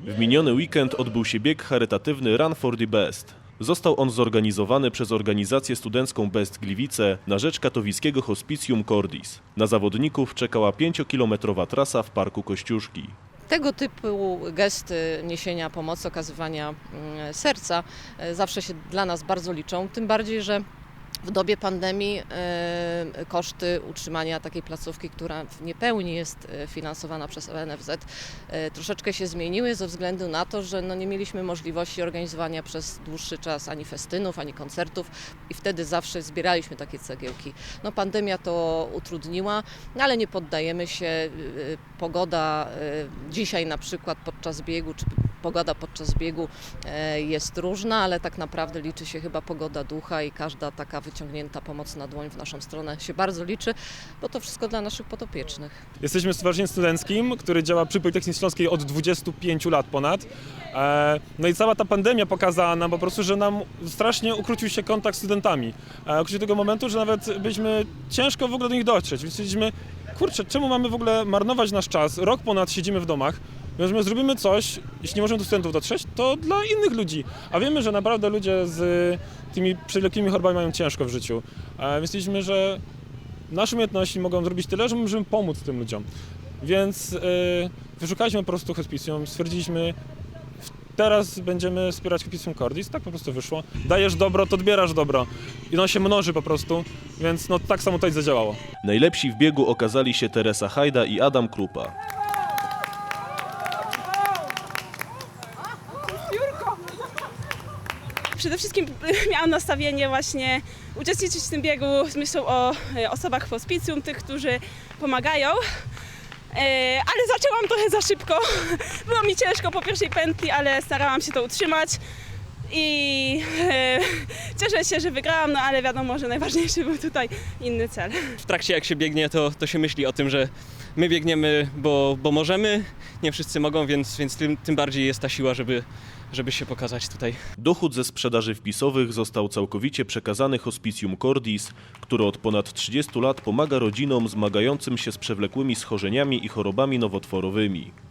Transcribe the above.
W miniony weekend odbył się bieg charytatywny Run for the Best. Został on zorganizowany przez organizację studencką Best Gliwice na rzecz katowickiego hospicjum Cordis. Na zawodników czekała 5-kilometrowa trasa w Parku Kościuszki. Tego typu gesty niesienia pomocy, okazywania mm, serca e, zawsze się dla nas bardzo liczą, tym bardziej, że w dobie pandemii e, koszty utrzymania takiej placówki, która w niepełni jest e, finansowana przez NFZ, e, troszeczkę się zmieniły ze względu na to, że no nie mieliśmy możliwości organizowania przez dłuższy czas ani festynów, ani koncertów i wtedy zawsze zbieraliśmy takie cegiełki. No pandemia to utrudniła, no ale nie poddajemy się. Pogoda dzisiaj na przykład podczas biegu, czy pogoda podczas biegu e, jest różna, ale tak naprawdę liczy się chyba pogoda ducha i każda taka wyciągnięta pomocna dłoń w naszą stronę się bardzo liczy, bo to wszystko dla naszych podopiecznych. Jesteśmy Stowarzyszeniem Studenckim, który działa przy Politechnice Śląskiej od 25 lat ponad. E, No i cała ta pandemia pokazała nam po prostu, że nam strasznie ukrócił się kontakt z studentami. E, Ukrócił tego momentu, że nawet byliśmy ciężko w ogóle do nich dotrzeć. Więc stwierdziliśmy, kurczę, czemu mamy w ogóle marnować nasz czas? Rok ponad siedzimy w domach. My zrobimy coś, jeśli nie możemy do studentów dotrzeć, to dla innych ludzi. A wiemy, że naprawdę ludzie z tymi przewlekłymi chorobami mają ciężko w życiu. E, stwierdziliśmy, że nasze umiejętności mogą zrobić tyle, że możemy pomóc tym ludziom. Więc yy, wyszukaliśmy po prostu hospicjum, stwierdziliśmy, teraz będziemy wspierać hospicjum Cordis, tak po prostu wyszło. Dajesz dobro, to odbierasz dobro. I ono się mnoży po prostu, więc no tak samo tutaj zadziałało. Najlepsi w biegu okazali się Teresa Hajda i Adam Krupa. Przede wszystkim miałam nastawienie właśnie uczestniczyć w tym biegu z myślą o e, osobach w hospicjum, tych, którzy pomagają. E, Ale zaczęłam trochę za szybko. Było mi ciężko po pierwszej pętli, ale starałam się to utrzymać. I e, cieszę się, że wygrałam, no ale wiadomo, że najważniejszy był tutaj inny cel. w trakcie jak się biegnie, to, to się myśli o tym, że my biegniemy, bo, bo możemy, nie wszyscy mogą, więc, więc tym, tym bardziej jest ta siła, żeby, żeby się pokazać tutaj. Dochód ze sprzedaży wpisowych został całkowicie przekazany hospicjum Cordis, które od ponad 30 lat pomaga rodzinom zmagającym się z przewlekłymi schorzeniami i chorobami nowotworowymi.